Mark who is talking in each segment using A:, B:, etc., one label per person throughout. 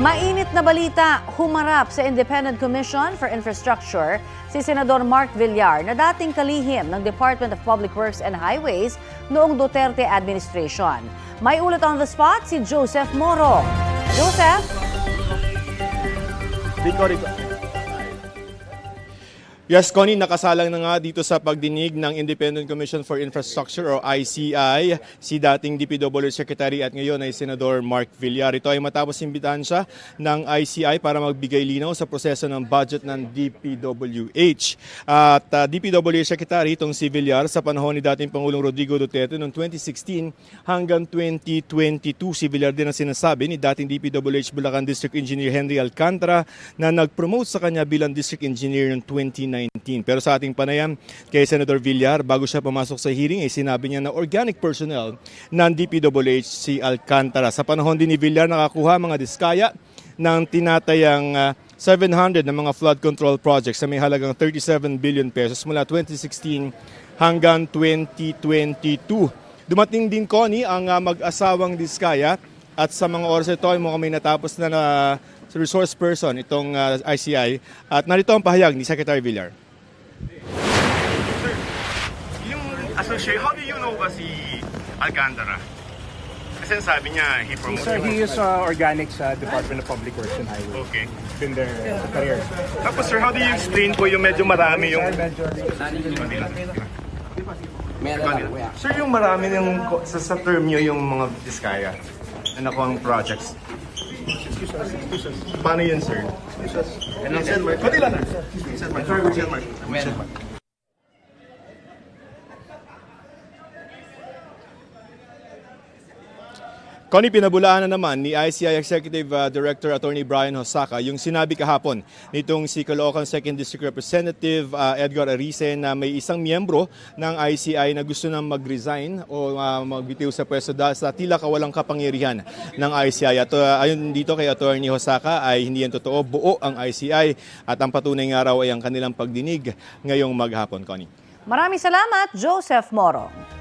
A: Mainit na balita, humarap sa Independent Commission for Infrastructure si Senador Mark Villar na dating kalihim ng Department of Public Works and Highways noong Duterte administration. May ulat on the spot si Joseph Moro. Joseph?
B: Rico, Rico. Yes, Connie, nakasalang na nga dito sa pagdinig ng Independent Commission for Infrastructure o ICI si dating DPW Secretary at ngayon ay Senador Mark Villar. Ito ay matapos imbitahan siya ng ICI para magbigay linaw sa proseso ng budget ng DPWH. At uh, DPW Secretary itong si Villar sa panahon ni dating Pangulong Rodrigo Duterte noong 2016 hanggang 2022. Si Villar din ang sinasabi ni dating DPWH Bulacan District Engineer Henry Alcantara na nag-promote sa kanya bilang District Engineer noong 2019. Pero sa ating panayam kay Senator Villar, bago siya pumasok sa hearing, ay sinabi niya na organic personnel ng DPWH si Alcantara. Sa panahon din ni Villar, nakakuha mga diskaya ng tinatayang ah, 700 na mga flood control projects na may halagang 37 billion pesos mula 2016 hanggang 2022. Dumating din, Connie, ang ah, mag-asawang diskaya at sa mga oras ito ay mukhang may natapos na na resource person itong ah, ICI. At narito ang pahayag ni Secretary Villar.
C: Yung associate, how do you know ba si Alcantara? Kasi sabi niya, he promoted
D: Sir, he is uh, organic sa Department of Public Works and Highways.
C: Okay.
D: Been there sa career.
C: Tapos sir, how do you explain po yung medyo marami yung... Sir, yung marami yung sa, sa term nyo yung mga diskaya na nakuha ang projects. Paano yun, sir? Sir, Mark. Pati lang, sir. Sir, Mark. Sir, Mark. Sir, Mark.
B: Connie, pinabulaan na naman ni ICI Executive uh, Director Attorney Brian Hosaka yung sinabi kahapon nitong si Caloocan 2nd District Representative uh, Edgar Arice na may isang miyembro ng ICI na gusto nang mag-resign o uh, magbitiw sa pwesto dahil sa tila kawalang kapangyarihan ng ICI. At uh, ayon dito kay Attorney Hosaka ay hindi yan totoo, buo ang ICI at ang patunay nga raw ay ang kanilang pagdinig ngayong maghapon, Connie.
A: Maraming salamat, Joseph Moro.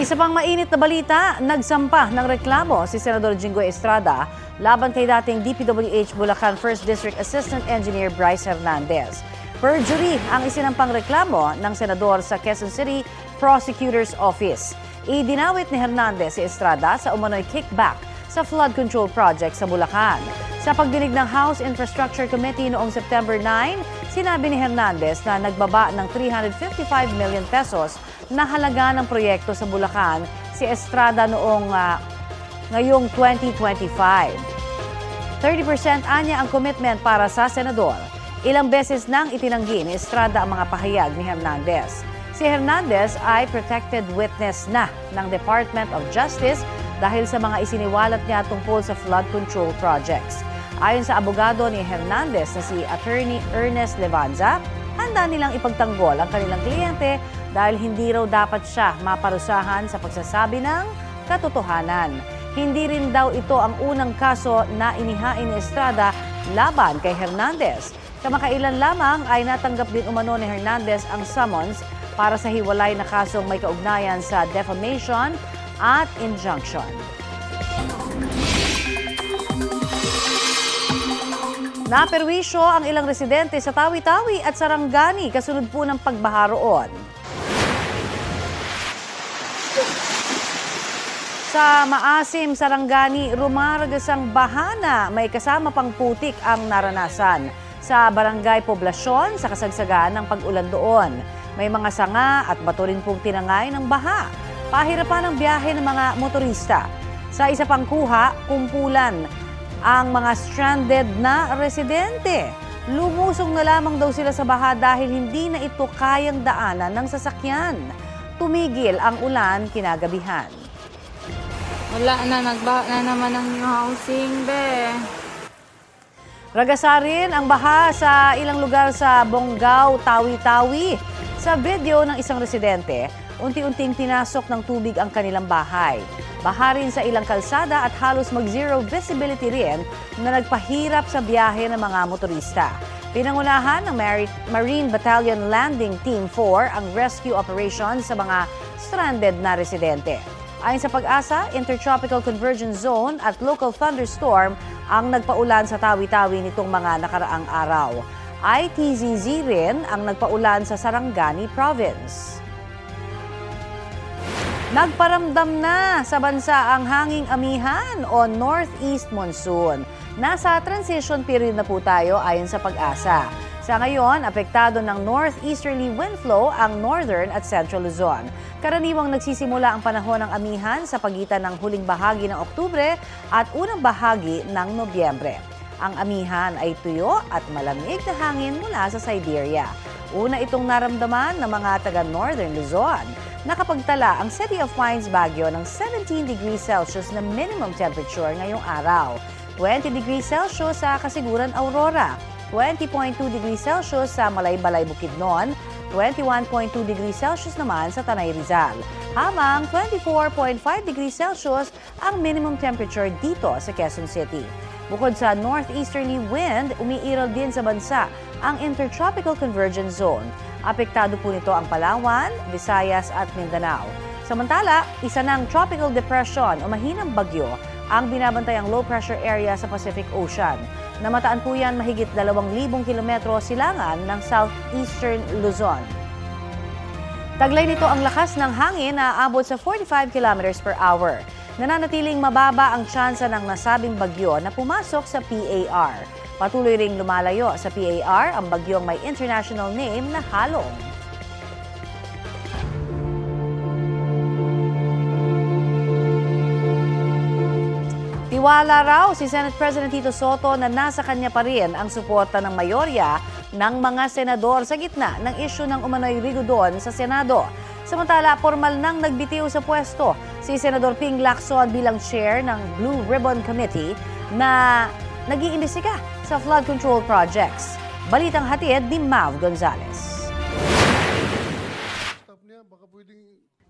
A: Isa pang mainit na balita, nagsampa ng reklamo si Senador Jinggoy Estrada laban kay dating DPWH Bulacan 1st District Assistant Engineer Bryce Hernandez. Perjury ang isinampang reklamo ng senador sa Quezon City Prosecutor's Office. Idinawit ni Hernandez si Estrada sa umano'y kickback sa flood control project sa Bulacan. Sa pagdinig ng House Infrastructure Committee noong September 9, sinabi ni Hernandez na nagbaba ng 355 million pesos na halaga ng proyekto sa Bulacan si Estrada noong ah, ngayong 2025. 30% anya ang commitment para sa senador. Ilang beses nang itinanggi ni Estrada ang mga pahayag ni Hernandez. Si Hernandez ay protected witness na ng Department of Justice dahil sa mga isiniwalat niya tungkol sa flood control projects. Ayon sa abogado ni Hernandez na si Attorney Ernest Levanza, handa nilang ipagtanggol ang kanilang kliyente dahil hindi raw dapat siya maparusahan sa pagsasabi ng katotohanan. Hindi rin daw ito ang unang kaso na inihain ni Estrada laban kay Hernandez. Kamakailan lamang ay natanggap din umano ni Hernandez ang summons para sa hiwalay na kasong may kaugnayan sa defamation at injunction. Naperwisyo ang ilang residente sa Tawi-Tawi at Sarangani kasunod po ng pagbaha roon. Sa Maasim, Sarangani, rumaragas ang bahana. May kasama pang putik ang naranasan. Sa barangay Poblasyon, sa kasagsagaan ng pag-ulan doon. May mga sanga at bato rin pong tinangay ng baha. Pahirapan ang biyahe ng mga motorista. Sa isa pang kuha, kumpulan ang mga stranded na residente. Lumusong na lamang daw sila sa baha dahil hindi na ito kayang daanan ng sasakyan. Tumigil ang ulan kinagabihan.
E: Wala na, nagbaha na naman ang new housing, be.
A: Ragasarin ang baha sa ilang lugar sa Bonggao, Tawi-Tawi. Sa video ng isang residente, unti-unting pinasok ng tubig ang kanilang bahay. Baha rin sa ilang kalsada at halos mag-zero visibility rin na nagpahirap sa biyahe ng mga motorista. Pinangunahan ng Mari- Marine Battalion Landing Team 4 ang rescue operation sa mga stranded na residente. Ayon sa pag-asa, Intertropical Convergence Zone at Local Thunderstorm ang nagpaulan sa tawi-tawi nitong mga nakaraang araw. ITZZ rin ang nagpaulan sa Sarangani Province. Nagparamdam na sa bansa ang hanging amihan o northeast monsoon. Nasa transition period na po tayo ayon sa pag-asa. Sa ngayon, apektado ng northeasterly wind flow ang northern at central Luzon. Karaniwang nagsisimula ang panahon ng amihan sa pagitan ng huling bahagi ng Oktubre at unang bahagi ng Nobyembre. Ang amihan ay tuyo at malamig na hangin mula sa Siberia. Una itong naramdaman ng mga taga-Northern Luzon. Nakapagtala ang City of Pines Baguio ng 17 degrees Celsius na minimum temperature ngayong araw. 20 degrees Celsius sa Kasiguran Aurora. 20.2 degrees Celsius sa Malaybalay Bukidnon. 21.2 degrees Celsius naman sa Tanay Rizal. Habang 24.5 degrees Celsius ang minimum temperature dito sa Quezon City. Bukod sa northeasterly wind, umiiral din sa bansa ang Intertropical Convergence Zone. Apektado po nito ang Palawan, Visayas at Mindanao. Samantala, isa ng tropical depression o mahinang bagyo ang binabantayang low pressure area sa Pacific Ocean. Namataan po yan mahigit 2,000 kilometro silangan ng southeastern Luzon. Taglay nito ang lakas ng hangin na aabot sa 45 kilometers per hour. Nananatiling mababa ang tsansa ng nasabing bagyo na pumasok sa PAR. Patuloy ring lumalayo sa PAR ang bagyong may international name na Halong. Tiwala raw si Senate President Tito Soto na nasa kanya pa rin ang suporta ng mayorya ng mga senador sa gitna ng isyu ng umano'y rigodon sa Senado. Samantala, formal nang nagbitiw sa pwesto si Senador Ping Lacson bilang chair ng Blue Ribbon Committee na nag-iimbestiga sa flood control projects. Balitang hatid ni Mav Gonzalez.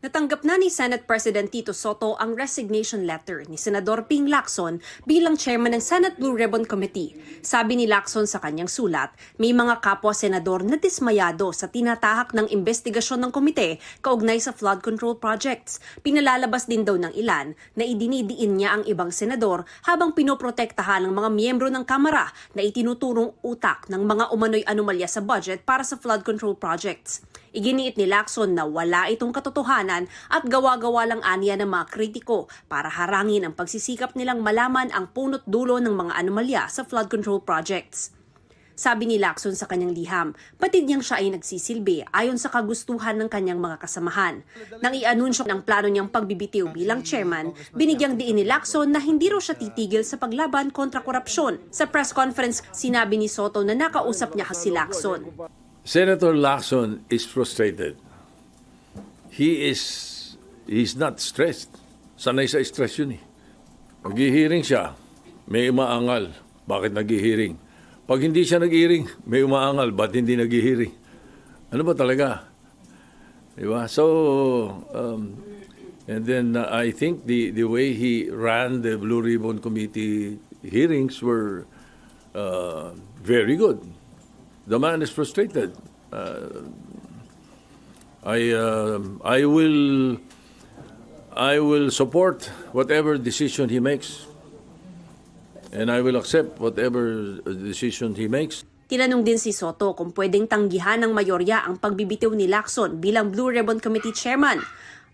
F: Natanggap na ni Senate President Tito Soto ang resignation letter ni Senador Ping Lacson bilang chairman ng Senate Blue Ribbon Committee. Sabi ni Lacson sa kanyang sulat, may mga kapwa-senador na dismayado sa tinatahak ng investigasyon ng komite kaugnay sa flood control projects. Pinalalabas din daw ng ilan na idinidiin niya ang ibang senador habang pinoprotektahan ng mga miyembro ng Kamara na itinuturong utak ng mga umano'y anomalya sa budget para sa flood control projects. Iginiit ni Lacson na wala itong katotohanan at gawa-gawa lang aniya ng mga kritiko para harangin ang pagsisikap nilang malaman ang punot dulo ng mga anomalya sa flood control projects. Sabi ni Lacson sa kanyang liham, batid niyang siya ay nagsisilbi ayon sa kagustuhan ng kanyang mga kasamahan. Nang i-anunsyo ng plano niyang pagbibitiw bilang chairman, binigyang diin ni Lacson na hindi raw siya titigil sa paglaban kontra korupsyon. Sa press conference, sinabi ni Soto na nakausap niya si Lacson.
G: Senator Lacson is frustrated. He is he's not stressed. Sanay sa stress yun eh. Nag-hearing siya, may umaangal. Bakit nag-hearing? Pag hindi siya nag-hearing, may umaangal. Ba't hindi nag-hearing? Ano ba talaga? Di ba? So, um, and then uh, I think the, the way he ran the Blue Ribbon Committee hearings were uh, very good. The man is frustrated. Uh, I um I will I will support whatever decision he makes, and I will accept whatever decision he makes.
F: Tinanong din si Soto kung pwedeng tanggihan ng mayorya ang pagbibitiw ni Lacson bilang Blue Ribbon Committee Chairman.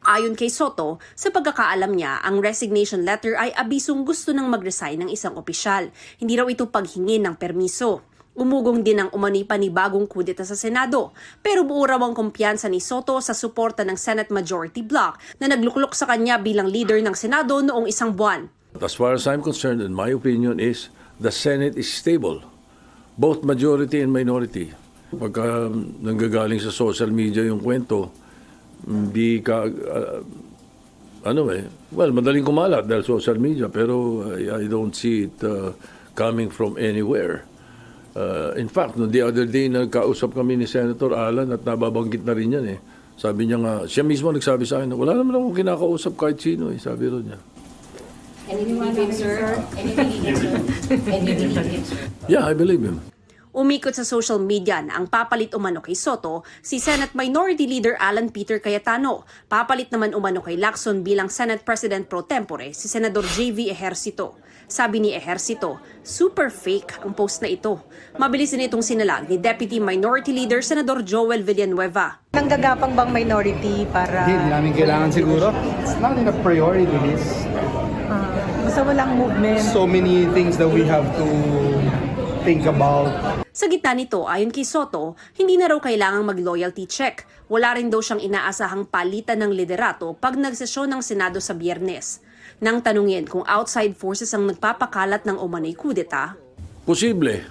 F: Ayon kay Soto, sa pagkakaalam niya, ang resignation letter ay abisong gusto nang mag-resign ng isang opisyal. Hindi raw ito paghingin ng permiso. Umugong din ang umani pa ni bagong kudeta sa Senado. Pero buo raw ang kumpiyansa ni Soto sa suporta ng Senate Majority Bloc na nagluklok sa kanya bilang leader ng Senado noong isang buwan.
G: As far as I'm concerned, and my opinion is the Senate is stable, both majority and minority. Pagka um, nanggagaling sa social media yung kwento, hindi ka, uh, ano eh, well, madaling kumalat dahil social media, pero I, I don't see it uh, coming from anywhere. Uh, in fact, no, the other day, nagkausap kami ni Senator Alan at nababanggit na rin yan eh. Sabi niya nga, siya mismo nagsabi sa akin, wala naman akong kinakausap kahit sino eh, sabi ron niya.
H: You believe him, sir? You believe him, sir? You believe him, sir?
G: Yeah, I believe him.
F: Umikot sa social media na ang papalit umano kay Soto si Senate Minority Leader Alan Peter Cayetano. Papalit naman umano kay Lacson bilang Senate President pro tempore si Senador JV Ejercito. Sabi ni Ejercito, super fake ang post na ito. Mabilis din itong sinalag ni Deputy Minority Leader Senador Joel Villanueva.
H: Nanggagapang bang minority para...
I: Hindi namin kailangan siguro. It's not in a priority list.
H: Ah, basta walang movement.
I: So many things that we have to think about.
F: Sa gitna nito, ayon kay Soto, hindi na raw kailangang mag-loyalty check. Wala rin daw siyang inaasahang palitan ng liderato pag nagsesyon ng Senado sa biyernes. Nang tanungin kung outside forces ang nagpapakalat ng umanay kudeta,
G: Posible.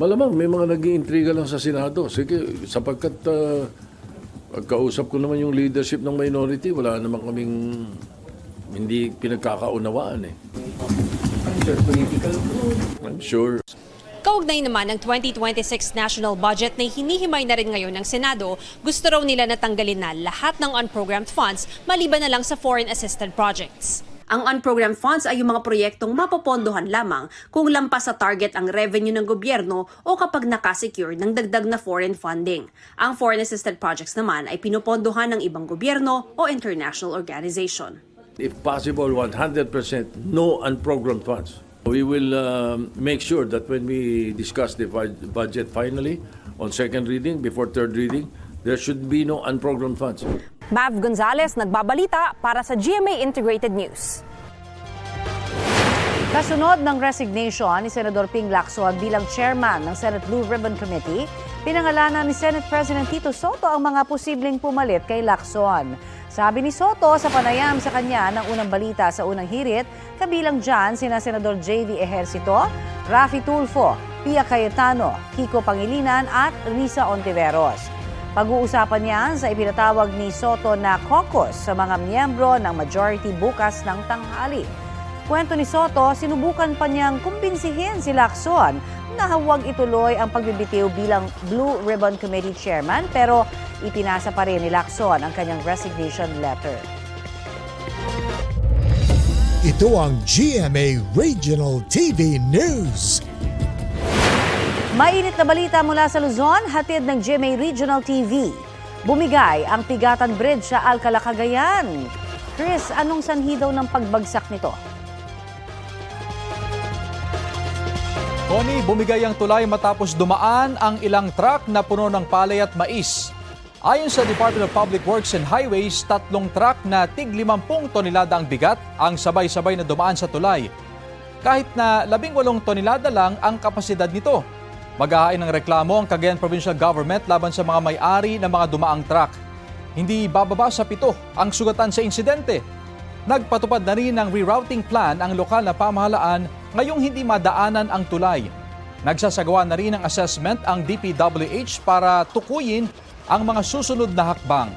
G: Malamang may mga nag intriga lang sa Senado. Sige, sapagkat uh, pagkausap ko naman yung leadership ng minority, wala naman kaming hindi pinagkakaunawaan eh. I'm sure.
F: Kaugnay naman ng 2026 national budget na hinihimay na rin ngayon ng Senado, gusto raw nila natanggalin na lahat ng unprogrammed funds maliban na lang sa foreign assisted projects. Ang unprogrammed funds ay yung mga proyektong mapopondohan lamang kung lampas sa target ang revenue ng gobyerno o kapag nakasecure ng dagdag na foreign funding. Ang foreign assisted projects naman ay pinupondohan ng ibang gobyerno o international organization.
G: If possible, 100% no unprogrammed funds. We will um, make sure that when we discuss the bud- budget finally on second reading, before third reading, there should be no unprogrammed funds.
J: Mav Gonzalez nagbabalita para sa GMA Integrated News.
A: Kasunod ng resignation ni Senador Ping Lacson bilang chairman ng Senate Blue Ribbon Committee, pinangalanan ni Senate President Tito Soto ang mga posibleng pumalit kay Lacson. Sabi ni Soto sa panayam sa kanya ng unang balita sa unang hirit, kabilang dyan sina Senador J.V. Ejercito, Rafi Tulfo, Pia Cayetano, Kiko Pangilinan at Risa Ontiveros. Pag-uusapan niyan sa ipinatawag ni Soto na caucus sa mga miyembro ng majority bukas ng tanghali. Kwento ni Soto, sinubukan pa niyang kumbinsihin si Lacson na huwag ituloy ang pagbibitiw bilang Blue Ribbon Committee Chairman pero ipinasa pa rin ni Lacson ang kanyang resignation letter.
K: Ito ang GMA Regional TV News.
A: Mainit na balita mula sa Luzon, hatid ng GMA Regional TV. Bumigay ang Tigatan Bridge sa Alcala, Cagayan. Chris, anong sanhi daw ng pagbagsak nito?
L: Tony, bumigay ang tulay matapos dumaan ang ilang truck na puno ng palay at mais. Ayon sa Department of Public Works and Highways, tatlong truck na tig 50 tonelada ang bigat ang sabay-sabay na dumaan sa tulay. Kahit na 18 tonelada lang ang kapasidad nito. Maghahain ng reklamo ang Cagayan Provincial Government laban sa mga may-ari ng mga dumaang truck. Hindi bababa sa pito ang sugatan sa insidente. Nagpatupad na rin ng rerouting plan ang lokal na pamahalaan ngayong hindi madaanan ang tulay. Nagsasagawa na rin ng assessment ang DPWH para tukuyin ang mga susunod na hakbang.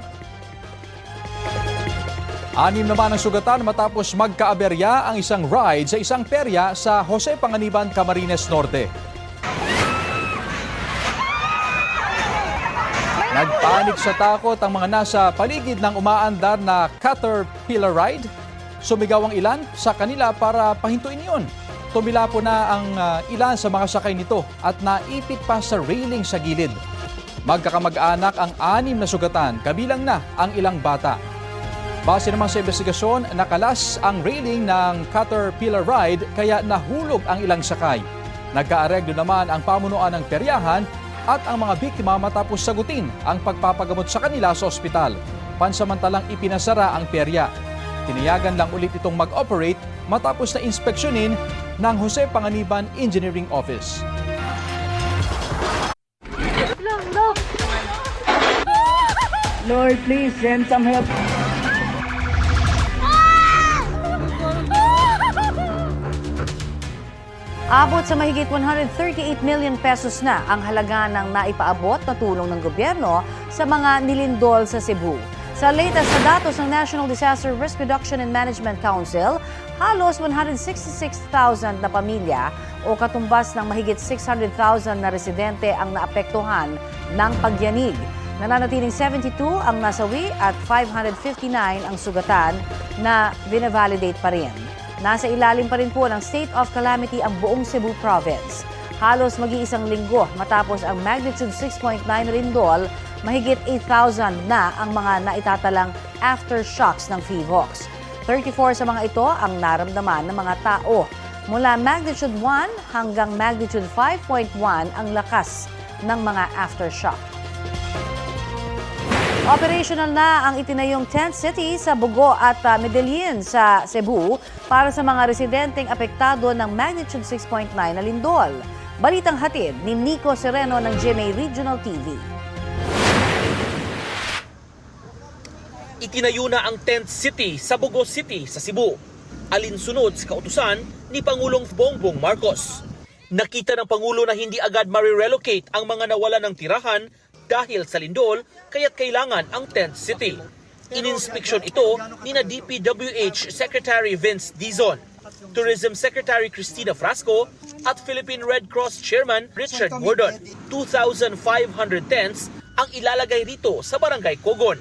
L: Anim naman ang sugatan matapos magkaaberya ang isang ride sa isang perya sa Jose Panganiban, Camarines Norte. Nagpanik sa takot ang mga nasa paligid ng umaandar na Caterpillar ride. Sumigaw ang ilan sa kanila para pahintuin yun. Tumila po na ang ah, ilan sa mga sakay nito at naipit pa sa railing sa gilid. Magkakamag-anak ang anim na sugatan, kabilang na ang ilang bata. Base naman sa investigasyon, nakalas ang railing ng Caterpillar ride kaya nahulog ang ilang sakay. Nagkaareglo naman ang pamunuan ng peryahan at ang mga biktima matapos sagutin ang pagpapagamot sa kanila sa ospital. Pansamantalang ipinasara ang perya. Tiniyagan lang ulit itong mag-operate matapos na inspeksyonin ng Jose Panganiban Engineering Office.
I: Lord, please send some help.
A: Abot sa mahigit 138 million pesos na ang halaga ng naipaabot na tulong ng gobyerno sa mga nilindol sa Cebu. Sa latest na datos ng National Disaster Risk Reduction and Management Council, halos 166,000 na pamilya o katumbas ng mahigit 600,000 na residente ang naapektuhan ng pagyanig. Nananatiling 72 ang nasawi at 559 ang sugatan na binavalidate pa rin. Nasa ilalim pa rin po ng state of calamity ang buong Cebu province. Halos mag-iisang linggo matapos ang magnitude 6.9 rindol, mahigit 8,000 na ang mga naitatalang aftershocks ng PHIVOX. 34 sa mga ito ang naramdaman ng mga tao. Mula magnitude 1 hanggang magnitude 5.1 ang lakas ng mga aftershock. Operational na ang itinayong tent city sa Bugo at uh, Medellin sa Cebu para sa mga residenteng apektado ng magnitude 6.9 na lindol. Balitang hatid ni Nico Sereno ng GMA Regional TV.
M: Itinayo na ang tent city sa Bogo City sa Cebu. Alinsunod sa kautusan ni Pangulong Bongbong Marcos. Nakita ng Pangulo na hindi agad marirelocate ang mga nawala ng tirahan dahil sa lindol kaya't kailangan ang tent city. Ininspeksyon ito ni na DPWH Secretary Vince Dizon, Tourism Secretary Cristina Frasco at Philippine Red Cross Chairman Richard Gordon. 2,500 tents ang ilalagay rito sa Barangay Kogon.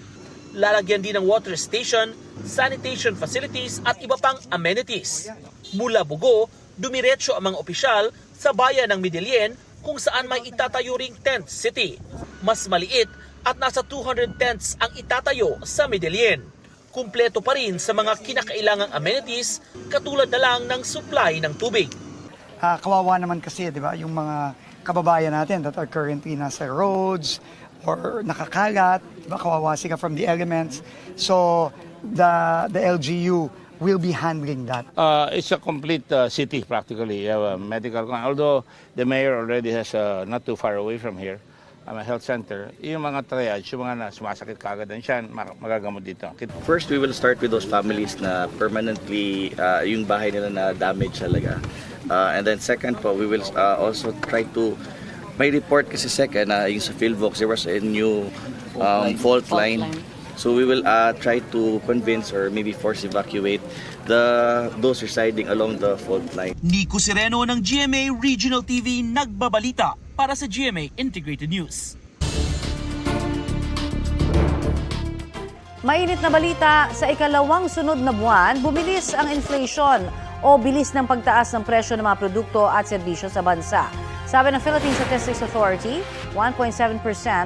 M: Lalagyan din ng water station, sanitation facilities at iba pang amenities. Mula Bugo, dumiretso ang mga opisyal sa bayan ng Medellin kung saan may itatayo ring tent city. Mas maliit at nasa 200 tents ang itatayo sa Medellin. Kumpleto pa rin sa mga kinakailangang amenities katulad na lang ng supply ng tubig.
I: Ah, kawawa naman kasi, di ba, yung mga kababayan natin that are currently nasa roads or nakakalat, di ba, kawawa sila from the elements. So, the, the LGU will be handling that.
N: Uh, it's a complete uh, city practically. You have a medical, although the mayor already has uh, not too far away from here, um, a health center. Yung mga triage, yung mga na sumasakit kagad din siya, mag- magagamot dito.
O: First, we will start with those families na permanently uh, yung bahay nila na damage talaga. Uh, and then second po, we will uh, also try to may report kasi second na yung sa Philvox, there was a new um, fault line. So we will uh, try to convince or maybe force evacuate the those residing along the fault line.
M: Nico Sereno ng GMA Regional TV nagbabalita para sa GMA Integrated News.
A: Mainit na balita, sa ikalawang sunod na buwan, bumilis ang inflation o bilis ng pagtaas ng presyo ng mga produkto at serbisyo sa bansa. Sabi ng Philippine Statistics Authority, 1.7%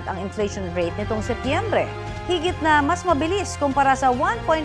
A: ang inflation rate nitong Setyembre. Higit na mas mabilis kumpara sa 1.5%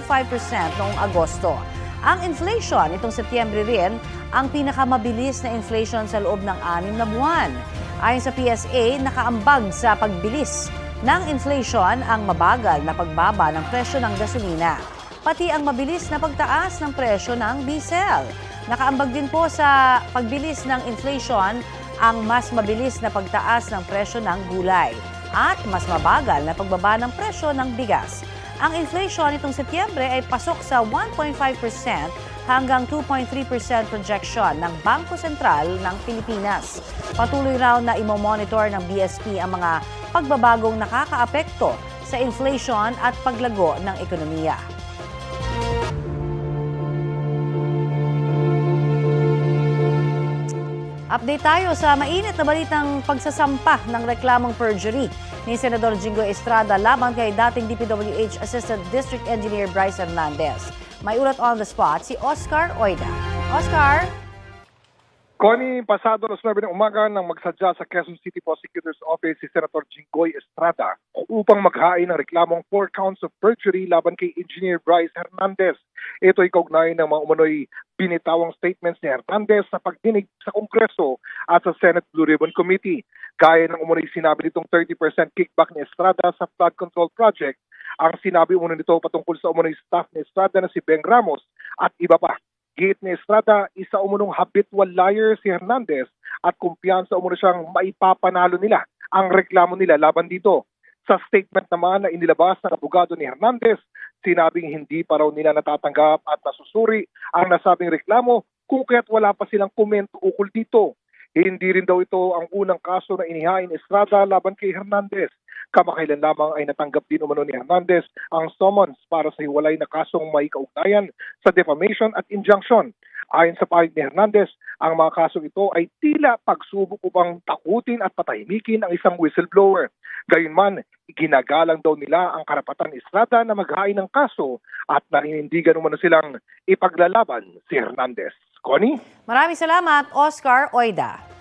A: noong Agosto. Ang inflation nitong Setyembre rin ang pinakamabilis na inflation sa loob ng anim na buwan. Ayon sa PSA, nakaambag sa pagbilis ng inflation ang mabagal na pagbaba ng presyo ng gasolina, pati ang mabilis na pagtaas ng presyo ng diesel. Nakaambag din po sa pagbilis ng inflation ang mas mabilis na pagtaas ng presyo ng gulay at mas mabagal na pagbaba ng presyo ng bigas. Ang inflation nitong Setyembre ay pasok sa 1.5% hanggang 2.3% projection ng Bangko Sentral ng Pilipinas. Patuloy raw na imomonitor ng BSP ang mga pagbabagong nakakaapekto sa inflation at paglago ng ekonomiya. Update tayo sa mainit na balitang pagsasampa ng reklamong perjury ni Senador Jingo Estrada laban kay dating DPWH Assistant District Engineer Bryce Hernandez. May ulat on the spot si Oscar Oida. Oscar?
D: Connie, pasado alas 9 ng umaga nang magsadya sa Quezon City Prosecutor's Office si Senator Jinggoy Estrada upang maghain ng reklamong four counts of perjury laban kay Engineer Bryce Hernandez. Ito ay kaugnay ng mga umano'y binitawang statements ni Hernandez sa pagdinig sa Kongreso at sa Senate Blue Ribbon Committee. Gaya ng umano'y sinabi nitong 30% kickback ni Estrada sa flood control project. Ang sinabi umano nito patungkol sa umano'y staff ni Estrada na si Beng Ramos at iba pa. Gate ni Estrada, isa umunong habitual liar si Hernandez at kumpiyansa umano siyang maipapanalo nila ang reklamo nila laban dito. Sa statement naman na inilabas ng abogado ni Hernandez, sinabing hindi pa raw nila natatanggap at nasusuri ang nasabing reklamo kung kaya't wala pa silang komento ukol dito. Hindi rin daw ito ang unang kaso na inihain ni Estrada laban kay Hernandez. Kamakailan lamang ay natanggap din umano ni Hernandez ang summons para sa hiwalay na kasong may kaugnayan sa defamation at injunction. Ayon sa pahig ni Hernandez, ang mga kasong ito ay tila pagsubok upang takutin at patahimikin ang isang whistleblower. Gayunman, ginagalang daw nila ang karapatan ni Estrada na maghain ng kaso at naninindigan umano silang ipaglalaban si Hernandez. Connie?
A: Maraming salamat, Oscar Oida.